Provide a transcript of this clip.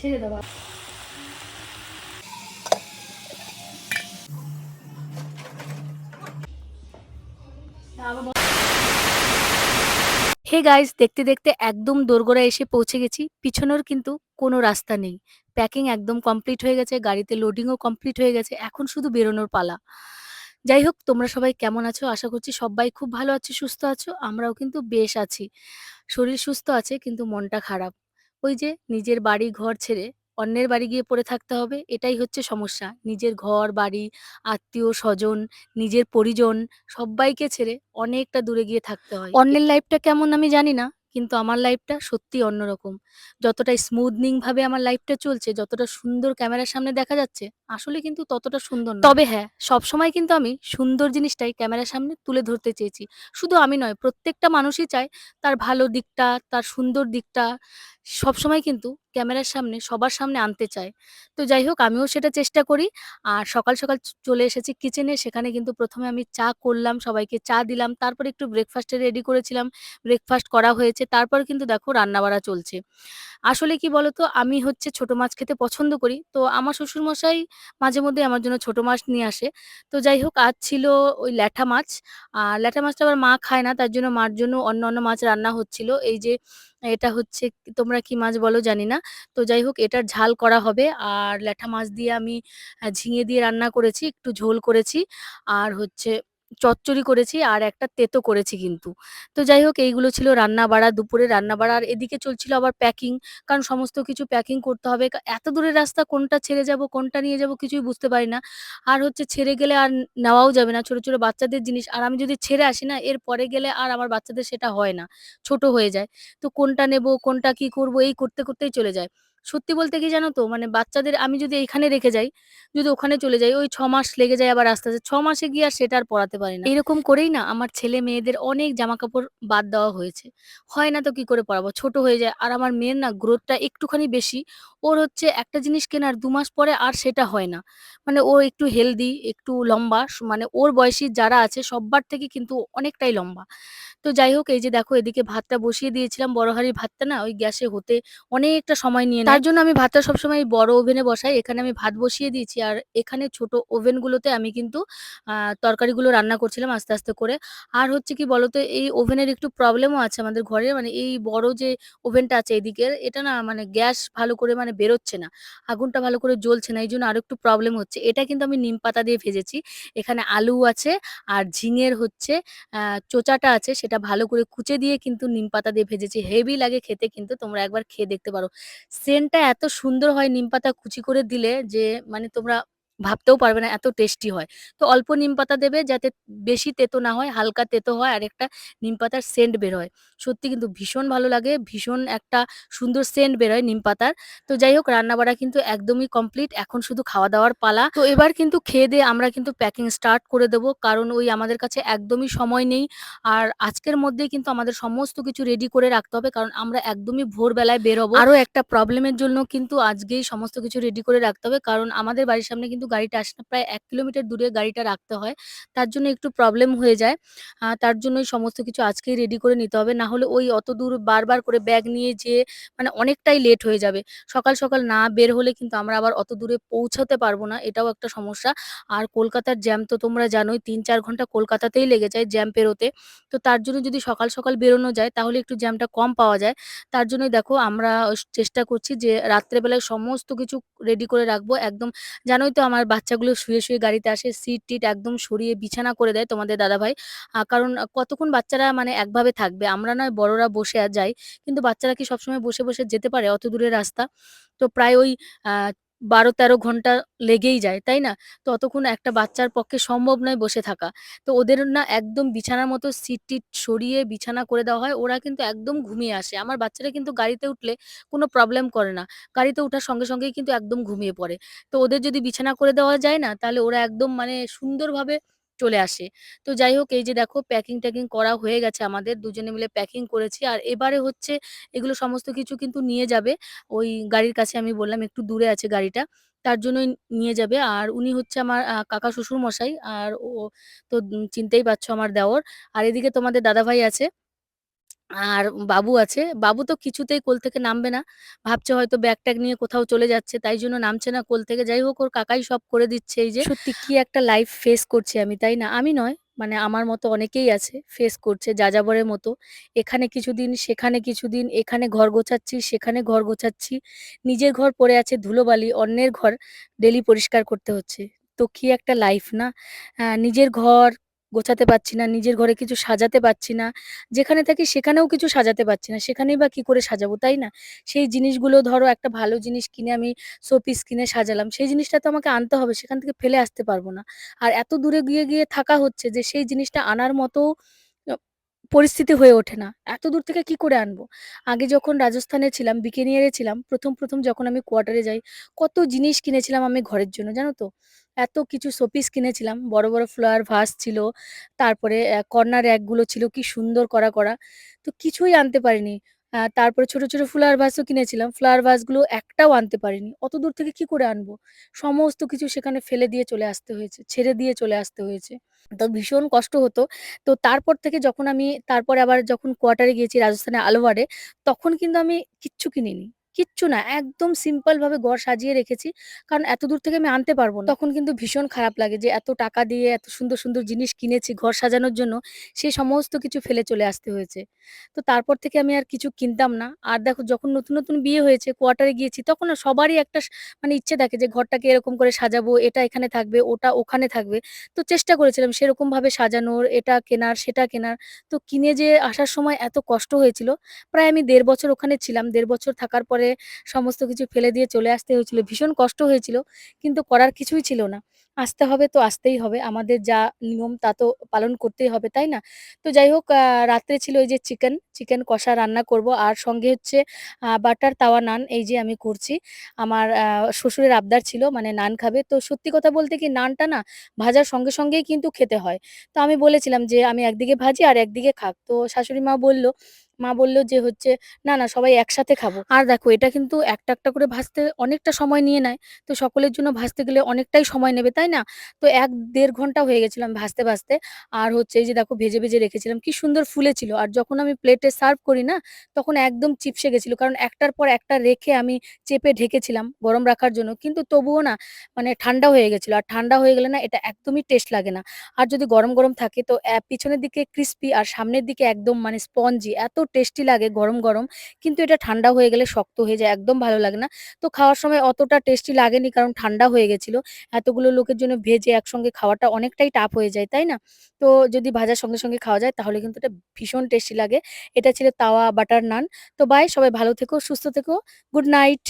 ছেড়ে দেওয়া hey guys, দেখতে দেখতে একদম দোরগোড়া এসে পৌঁছে গেছি। পিছনের কিন্তু কোনো রাস্তা নেই। প্যাকিং একদম কমপ্লিট হয়ে গেছে, গাড়িতে লোডিংও কমপ্লিট হয়ে গেছে, এখন শুধু বেরোনোর পালা। যাই হোক, তোমরা সবাই কেমন আছো? আশা করছি সবাই খুব ভালো আছো, সুস্থ আছো, আমরাও কিন্তু বেশ আছি। শরীর সুস্থ আছে, কিন্তু মনটা খারাপ। ওই যে নিজের বাড়ি ঘর ছেড়ে অন্যের বাড়ি গিয়ে পড়ে থাকতে হবে এটাই হচ্ছে সমস্যা। নিজের ঘর বাড়ি আত্মীয় স্বজন নিজের পরিজন সবাইকে ছেড়ে অনেকটা দূরে গিয়ে থাকতে হয়। অন্যের লাইফটা কেমন আমি জানি না কিন্তু আমার লাইফটা সত্যি অন্যরকম। যতটা স্মুথনিং ভাবে আমার লাইফটা চলছে যতটা সুন্দর ক্যামেরার সামনে দেখা যাচ্ছে আসলে কিন্তু ততটা সুন্দর না তবে হ্যাঁ সবসময় কিন্তু আমি সুন্দর জিনিসটাই ক্যামেরার সামনে তুলে ধরতে চেয়েছি। শুধু আমি নয় প্রত্যেকটা মানুষই চায় তার ভালো দিকটা তার সুন্দর দিকটা সবসময় কিন্তু ক্যামেরার সামনে, সবার সামনে আনতে চায়। তো যাই হোক, আমিও সেটা চেষ্টা করি। আর সকাল সকাল চলে এসেছি কিচেনে সেখানে কিন্তু প্রথমে আমি চা করলাম, সবাইকে চা দিলাম। তারপর একটু ব্রেকফাস্টে রেডি করেছিলাম। ব্রেকফাস্ট করা হয়েছে। তারপর কিন্তু দেখো রান্নাবাড়া চলছে। আসলে কি বলতো? আমি হচ্ছে ছোট মাছ খেতে পছন্দ করি। তো আমার শ্বশুর মশাই মাঝে মধ্যে আমার জন্য ছোট মাছ নিয়ে আসে। তো যাই হোক, আজ ছিল ওই ল্যাঠা মাছ। আর ল্যাঠা মাছটা আবার মা খায় না, তার জন্য মার জন্য অন্য অন্য মাছ রান্না হচ্ছিল। এই যে এটা হচ্ছে তোমরা কি মাছ বলো জানি না। তো যাই হোক, এটার ঝাল করা হবে। আর ল্যাঠা মাছ দিয়ে আমি ঝিঙে দিয়ে রান্না করেছি, একটু ঝোল করেছি। আর হচ্ছে চচ্চড়ি করেছি আর একটা তেতো করেছি কিন্তু। তো যাই হোক, এইগুলো ছিল রান্না বাড়া দুপুরে রান্না বাড়া আর এদিকে চলছিল আবার প্যাকিং কারণ সমস্ত কিছু প্যাকিং করতে হবে। এত দূরের রাস্তা, কোনটা ছেড়ে যাব, কোনটা নিয়ে যাব কিছুই বুঝতে পারি না। আর হচ্ছে ছেড়ে গেলে আর নেওয়াও যাবে না, ছোট ছোট বাচ্চাদের জিনিস। আর আমি যদি ছেড়ে আসি না, এর পরে গেলে আর আমার বাচ্চাদের সেটা হয় না, ছোট হয়ে যায়। তো কোনটা নেব, কোনটা কি করব, এই করতে, করতেই চলে যায়। সত্যি বলতে কি জানো তো? মানে বাচ্চাদের আমি যদি এখানে রেখে যাই, যদি ওখানে চলে যাই, ওই ছ মাস লেগে যায় আবার আস্তে আস্তে। ছ মাসে গিয়ে আর সেটা আর পড়াতে পারি না। এরকম করেই না আমার ছেলে মেয়েদের অনেক জামা কাপড় বাদ দেওয়া হয়েছে। হয় না তো কি করে পড়াবো? ছোট হয়ে যায়। আর আমার মেয়ের না গ্রোথটা একটুখানি বেশি। ওর হচ্ছে একটা জিনিস কেনার দু মাস পরে আর সেটা হয় না। মানে ও একটু হেলদি একটু লম্বা মানে ওর বয়সী যারা আছে সব্বার থেকে কিন্তু অনেকটাই লম্বা। তো যাই হোক, এই যে দেখো এদিকে ভাতটা বসিয়ে দিয়েছিলাম। বড় হাঁড়ির ভাতটা না ওই গ্যাসে হতে অনেকটা সময় নেয় তার জন্য আমি ভাতটা সবসময় বড় ওভেনে বসাই। এখানে আমি ভাত বসিয়ে দিয়েছি আর এখানে ছোট ওভেনগুলোতে আমি কিন্তু তরকারিগুলো রান্না করছিলাম আস্তে আস্তে করে। আর হচ্ছে কি বলতো, এই ওভেনের একটু প্রবলেমও আছে আমাদের ঘরে। মানে এই বড় যে ওভেনটা আছে এদিকে, এটা না মানে গ্যাস ভালো করে মানে বেরোচ্ছে না। আগুনটা ভালো করে জ্বলছে না, এই জন্য আরও একটু প্রবলেম হচ্ছে। এটা কিন্তু আমি নিম পাতা দিয়ে ভেজেছি। এখানে আলু আছে আর ঝিঙের হচ্ছে চোচাটা আছে, সেটা ভালো করে কুচে দিয়ে কিন্তু নিম পাতা দিয়ে ভেজেছি। হেভি লাগে খেতে কিন্তু, তোমরা একবার খেয়ে দেখতে পারো। সেন্টটা এত সুন্দর হয় নিম পাতা কুচি করে দিলে যে মানে তোমরা ভাবতেও পারবে না, এত টেস্টি হয়। তো অল্প নিম পাতা দেবে যাতে বেশি তেতো না হয়, হালকা তেতো হয় আর একটা নিম পাতার সেন্ট বের হয়। সত্যি কিন্তু ভীষণ ভালো লাগে, ভীষণ একটা সুন্দর সেন্ট বের হয় নিম পাতার। তো যাই হোক, রান্নাবাড়া কিন্তু একদমই কমপ্লিট এখন শুধু খাওয়া দাওয়ার পালা। তো এবার কিন্তু খেয়ে দিয়ে আমরা কিন্তু প্যাকিং স্টার্ট করে দেবো। কারণ ওই আমাদের কাছে একদমই সময় নেই। আর আজকের মধ্যেই কিন্তু আমাদের সমস্ত কিছু রেডি করে রাখতে হবে। কারণ আমরা একদমই ভোরবেলায় বেরোবো আরও একটা প্রবলেমের জন্য কিন্তু আজকেই সমস্ত কিছু রেডি করে রাখতে হবে। কারণ আমাদের বাড়ির সামনে কিন্তু গাড়িটা আসে না। প্রায় এক কিলোমিটার দূরে গাড়িটা রাখতে হয়। তার জন্য একটু প্রবলেম হয়ে যায়। তার জন্যই সমস্ত কিছু আজকেই রেডি করে নিতে হবে। না হলে ওই অত দূর বারবার করে ব্যাগ নিয়ে যেয়ে মানে অনেকটাই লেট হয়ে যাবে। সকাল সকাল না বের হলে কিন্তু আমরা আবার অত দূরে পৌঁছাতে পারব না। এটাও একটা সমস্যা। আর কলকাতার জ্যাম তো তোমরা জানোই, তিন চার ঘণ্টা কলকাতাতেই লেগে যায় জ্যাম পেরোতে। তো তার জন্য যদি সকাল সকাল বেরোনো যায়, তাহলে একটু জ্যামটা কম পাওয়া যায়। তার জন্যই দেখো, আমরা চেষ্টা করছি যে রাত্রেবেলায় সমস্ত কিছু রেডি করে রাখব। একদম জানোই তো আমার বাচ্চাগুলো শুয়ে শুয়ে গাড়িতে আসে, সিট টিট একদম সরিয়ে বিছানা করে দেয় তোমাদের দাদাভাই। ভাই কারণ কতক্ষণ বাচ্চারা মানে একভাবে থাকবে? আমরা নয়, বড়রা বসে যাই। কিন্তু বাচ্চারা কি সবসময় বসে বসে যেতে পারে? অত দূরের রাস্তা। তো প্রায় ওই আহ বারো তেরো ঘণ্টা লেগেই যায়, তাই না? ততক্ষণ একটা বাচ্চার পক্ষে সম্ভব নয় বসে থাকা। তো ওদের না একদম বিছানার মতো সিট টিট সরিয়ে বিছানা করে দেওয়া হয়, ওরা কিন্তু একদম ঘুমিয়ে আসে। আমার বাচ্চারা কিন্তু গাড়িতে উঠলে কোনো প্রবলেম করে না। গাড়িতে ওঠার সঙ্গে সঙ্গেই কিন্তু একদম ঘুমিয়ে পড়ে। তো ওদের যদি বিছানা করে দেওয়া যায় না, তাহলে ওরা একদম মানে সুন্দরভাবে চলে আসে। তো যাই হোক, এই যে দেখো প্যাকিং ট্যাকিং করা হয়ে গেছে আমাদের। দুজনে মিলে প্যাকিং করেছি। আর এবারে হচ্ছে এগুলো সমস্ত কিছু কিন্তু নিয়ে যাবে। ওই গাড়ির কাছে আমি বললাম, একটু দূরে আছে গাড়িটা। তার জন্যই নিয়ে যাবে। আর উনি হচ্ছে আমার কাকা শ্বশুর মশাই আর ও, তো চিনতেই পারছ আমার দেওর। আর এদিকে তোমাদের দাদাভাই আছে। আর বাবু আছে। বাবু তো কিছুতেই কোল থেকে নামবে না। ভাবছে হয়তো ব্যাগ-ট্যাগ নিয়ে কোথাও চলে যাচ্ছে। তাই জন্য নামছে না কোল থেকে। যাই হোক ওর কাকাই সব করে দিচ্ছে এই যে। সত্যি কি একটা লাইফ ফেস করছি আমি, তাই না? আমি নয়, মানে আমার মতো অনেকেই আছে ফেস করছে যাযাবরের মতো। এখানে কিছুদিন, সেখানে কিছুদিন, এখানে ঘর গোছাচ্ছি, সেখানে ঘর গোছাচ্ছি। নিজের ঘর পড়ে আছে ধুলোবালি, অন্যের ঘর ডেলি পরিষ্কার করতে হচ্ছে। তো কি একটা লাইফ না? নিজের ঘর গোছাতে পারছি না, নিজের ঘরে কিছু সাজাতে পারছি না। যেখানে থাকি সেখানেও কিছু সাজাতে পারছি না। সেখানেই বা কি করে সাজাবো, তাই না? সেই জিনিসগুলো ধরো একটা ভালো জিনিস কিনে আমি শোপিস কিনে সাজালাম। সেই জিনিসটা তো আমাকে আনতে হবে। সেখান থেকে ফেলে আসতে পারব না। আর এত দূরে গিয়ে, গিয়ে থাকা হচ্ছে যে সেই জিনিসটা আনার মতো পরিস্থিতি হয়ে ওঠে না। এত দূর থেকে কি করে আনব? আগে যখন রাজস্থানে ছিলাম, বিকেনিয়ারে ছিলাম, ১ম, ১ম যখন আমি কোয়ার্টারে যাই, কত জিনিস কিনেছিলাম আমি ঘরের জন্য, জানো তো? এত কিছু শোপিস কিনেছিলাম। বড়, বড় ফ্লোয়ার ভাস ছিল। তারপরে কর্নার র্যাকগুলো ছিল কি সুন্দর করা, করা। তো কিছুই আনতে পারিনি। তারপরে ছোট, ছোট ফ্লাওয়ার ভাসও কিনেছিলাম। ফ্লাওয়ার ভাসগুলো একটাও আনতে পারিনি। অত দূর থেকে কি করে আনব? সমস্ত কিছু সেখানে ফেলে দিয়ে চলে আসতে হয়েছে। ছেড়ে দিয়ে চলে আসতে হয়েছে। তো ভীষণ কষ্ট হতো। তো তারপর থেকে যখন আমি তারপরে আবার যখন কোয়ার্টারে গিয়েছি রাজস্থানের আলওয়ারে, তখন কিন্তু আমি কিচ্ছু কিনিনি। কিচ্ছু না। একদম সিম্পল ভাবে ঘর সাজিয়ে রেখেছি। কারণ এত দূর থেকে আমি আনতে পারব না। তখন কিন্তু ভীষণ খারাপ লাগে যে এত টাকা দিয়ে এত সুন্দর, সুন্দর জিনিস কিনেছি ঘর সাজানোর জন্য, সেই সমস্ত কিছু ফেলে চলে আসতে হয়েছে। তো তারপর থেকে আমি আর কিছু কিনতাম না। আর দেখো যখন নতুন, নতুন বিয়ে হয়েছে, কোয়ার্টারে গিয়েছি, তখন সবারই একটা মানে ইচ্ছে থাকে যে ঘরটাকে এরকম করে সাজাবো, এটা এখানে থাকবে, ওটা ওখানে থাকবে। তো চেষ্টা করেছিলাম সেরকমভাবে সাজানোর, এটা কেনার, সেটা কেনার। তো কিনে যে আসার সময় এত কষ্ট হয়েছিল। প্রায় আমি দেড় বছর ওখানে ছিলাম। দেড় বছর থাকার পরে সমস্ত কিছু ফেলে দিয়ে চলে আসতে হয়েছিল। ভীষণ কষ্ট হয়েছিল। কিন্তু করার কিছুই ছিল না। আসতে হবে তো আসতেই হবে। আমাদের যা নিয়ম তা তো পালন করতেই হবে, তাই না? তো যাই হোক রাত্রে ছিল ওই যে চিকেন, চিকেন কষা রান্না করব। আর সঙ্গে হচ্ছে বাটার তাওয়া নান এই যে আমি করছি। আমার শ্বশুরের আবদার ছিল মানে নান খাবে। তো সত্যি কথা বলতে কি নানটা না ভাজার সঙ্গে, সঙ্গেই কিন্তু খেতে হয়। তো আমি বলেছিলাম যে, "আমি একদিকে ভাজি আর একদিকে খাক।" তো শাশুড়ি মা বলল, মা বলল যে হচ্ছে, "না, না সবাই একসাথে খাব।" আর দেখো এটা কিন্তু একটা, একটা করে ভাজতে অনেকটা সময় নিয়ে নেয়। তো সকলের জন্য ভাজতে গেলে অনেকটাই সময় নেবে, তাই না? তো এক দেড় ঘণ্টা হয়ে গেছিল আমি ভাজতে, ভাজতে। আর হচ্ছে এই যে দেখো ভেজে, ভেজে রেখেছিলাম। কি সুন্দর ফুলেছিল। আর যখন আমি প্লেটে সার্ভ করি না, তখন একদম চিপসে গেছিল কারণ একটার পর একটা রেখে আমি চেপে ঢেকেছিলাম গরম রাখার জন্য। কিন্তু তবুও না মানে ঠান্ডা হয়ে গেছিল আর ঠান্ডা হয়ে গেলে না এটা একদমই টেস্ট লাগে না। আর যদি গরম, গরম থাকে তো পিছনের দিকে ক্রিস্পি আর সামনের দিকে একদম মানে স্পঞ্জি এত টেস্টি লাগে গরম, গরম। কিন্তু এটা ঠান্ডা হয়ে গেলে শক্ত হয়ে যায়। একদম ভালো লাগে না। তো খাওয়ার সময় অতটা টেস্টি লাগেনি কারণ ঠান্ডা হয়ে গেছিল। এতগুলো লোকের জন্য ভেজে একসঙ্গে খাওয়াটা অনেকটাই টাফ হয়ে যায়, তাই না? তো যদি ভাজার সঙ্গে, সঙ্গে খাওয়া যায় তাহলে কিন্তু এটা ভীষণ টেস্টি লাগে। এটা ছিল তাওয়া বাটার নান। তো বাই সবাই ভালো থেকো, সুস্থ থেকো। Good night.